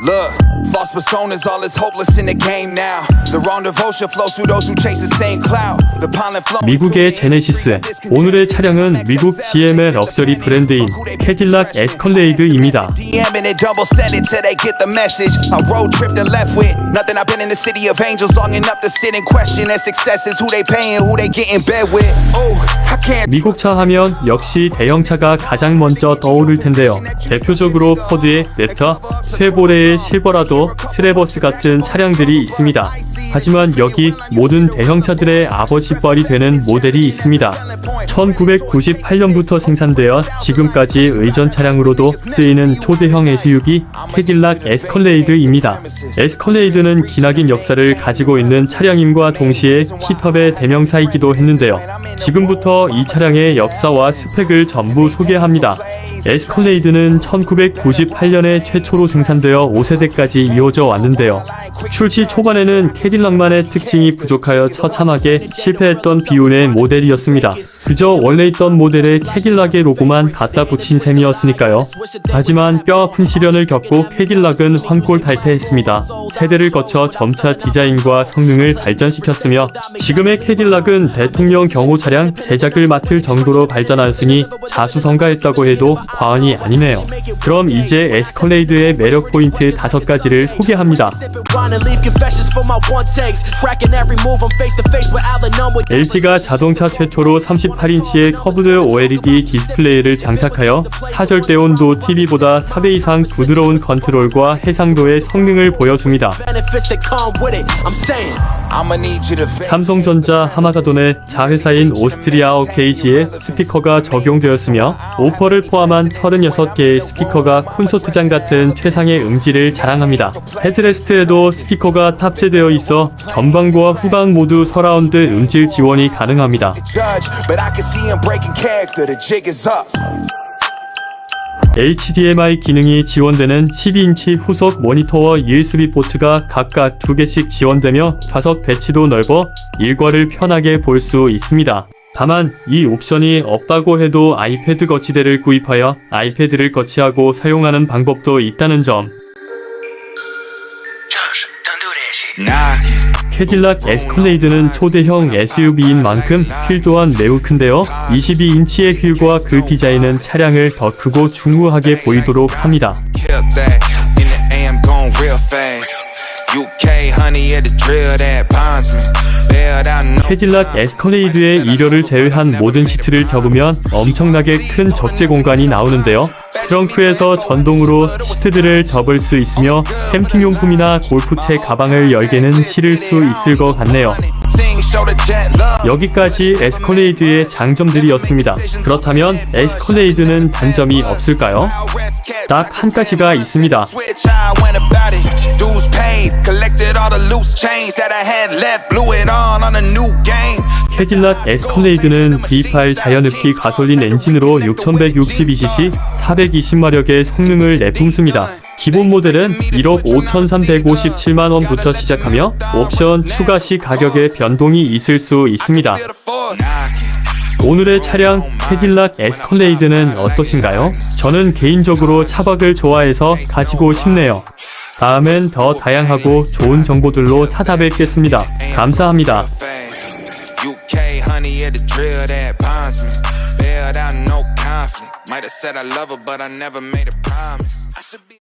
Look, false personas, all is hopeless in the game now. The wrong devotion flows through those who chase the same cloud. The pollen flows. 미국의 제네시스. 오늘의 차량은 미국 GM의 럭셔리 브랜드인 캐딜락 에스컬레이드입니다. DMing and double send it till they get the message. I road tripped and left with nothing. I've been in the city of angels long enough to sit and question their successes. Who they paying, who they get in bed with. Oh, I can't. 미국 차 하면 역시 대형차가 가장 먼저 떠오를 텐데요. 대표적으로 포드의 네터, 쇠보레의 실버라도, 트레버스 같은 차량들이 있습니다. 하지만 여기 모든 대형차들의 아버지뻘이 되는 모델이 있습니다. 1998년부터 생산되어 지금까지 의전 차량으로도 쓰이는 초대형 SUV 캐딜락 에스컬레이드입니다. 에스컬레이드는 기나긴 역사를 가지고 있는 차량임과 동시에 힙합의 대명사이기도 했는데요. 지금부터 이 차량의 역사와 스펙을 전부 소개합니다. 에스컬레이드는 1998년에 최초로 생산되어 5세대까지 이어져 왔는데요. 출시 초반에는 캐딜락만의 특징이 부족하여 처참하게 실패했던 비운의 모델이었습니다. 그저 원래 있던 모델에 캐딜락의 로고만 갖다 붙인 셈이었으니까요. 하지만 뼈아픈 시련을 겪고 캐딜락은 황골 탈퇴했습니다. 세대를 거쳐 점차 디자인과 성능을 발전시켰으며 지금의 캐딜락은 대통령 경호 차량 제작을 맡을 정도로 발전하였으니 자수성가했다고 해도 과언이 아니네요. 그럼 이제 에스컬레이드의 매력 포인트 다섯 가지를 소개합니다. LG가 자동차 최초로 38인치의 커브드 OLED 디스플레이를 장착하여 사절대 온도 TV보다 4배 이상 부드러운 컨트롤과 해상도의 성능을 보여줍니다. 삼성전자 하마가돈의 자회사인 오스트리아 어케이지에 스피커가 적용되었으며 오퍼를 포함한 36개의 스피커가 콘서트장 같은 최상의 음질을 자랑합니다. 헤드레스트에도 스피커가 탑재되어 있어 전방과 후방 모두 서라운드 음질 지원이 가능합니다. HDMI 기능이 지원되는 12인치 후속 모니터와 USB 포트가 각각 두 개씩 지원되며 좌석 배치도 넓어 일과를 편하게 볼 수 있습니다. 다만 이 옵션이 없다고 해도 아이패드 거치대를 구입하여 아이패드를 거치하고 사용하는 방법도 있다는 점. 캐딜락 에스컬레이드는 초대형 SUV인 만큼 휠 또한 매우 큰데요. 22인치의 휠과 그 디자인은 차량을 더 크고 중후하게 보이도록 합니다. 캐딜락 에스컬레이드의 2료를 제외한 모든 시트를 접으면 엄청나게 큰 적재 공간이 나오는데요. 트렁크에서 전동으로 시트들을 접을 수 있으며 캠핑용품이나 골프채 가방을 열개는 실을 수 있을 것 같네요. 여기까지 에스컬레이드의 장점들이었습니다. 그렇다면 에스컬레이드는 단점이 없을까요? 딱 한 가지가 있습니다. Paid, collected all the loose change that I had left, blew it on on a new game. 캐딜락 에스컬레이드는 V8 자연흡기 가솔린 엔진으로 6162cc 420마력의 성능을 내뿜습니다. 기본 모델은 1억 5,357만 원부터 시작하며 옵션 추가 시 가격에 변동이 있을 수 있습니다. 오늘의 차량 캐딜락 에스컬레이드는 어떠신가요? 저는 개인적으로 차박을 좋아해서 가지고 싶네요. 다음엔 더 다양하고 좋은 정보들로 찾아뵙겠습니다. 감사합니다. Might have said I love her, but I never made a promise.